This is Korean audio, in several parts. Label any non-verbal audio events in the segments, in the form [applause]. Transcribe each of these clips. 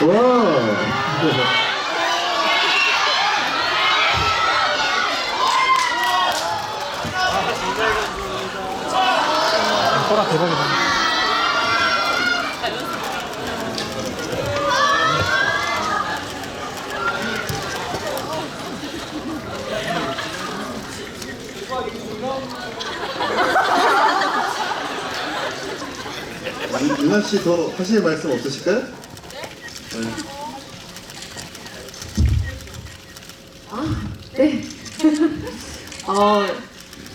와. 엠퍼라 대박이다. 유나 씨 더 하실 말씀 없으실까요? 네. [laughs] 어,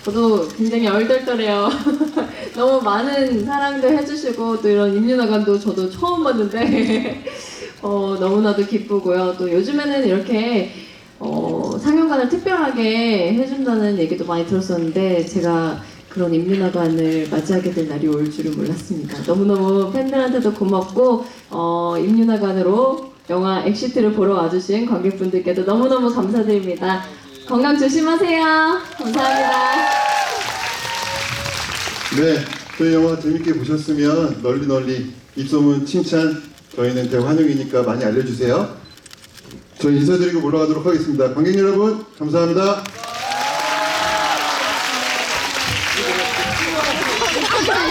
저도 굉장히 얼떨떨해요. [laughs] 너무 많은 사랑도 해주시고 또 이런 임윤아관도 저도 처음 봤는데 [laughs] 어, 너무나도 기쁘고요. 또 요즘에는 이렇게 어, 상영관을 특별하게 해준다는 얘기도 많이 들었었는데 제가 그런 임윤아관을 맞이하게 될 날이 올 줄은 몰랐습니다. 너무너무 팬들한테도 고맙고 어, 임윤아관으로 영화 엑시트를 보러 와주신 관객분들께도 너무너무 감사드립니다. 건강 조심하세요. 감사합니다. 네, 저희 영화 재밌게 보셨으면 널리 널리 입소문 칭찬 저희는 대환영이니까 많이 알려주세요. 저희 인사드리고 올라가도록 하겠습니다. 관객 여러분 감사합니다. Não, não, não.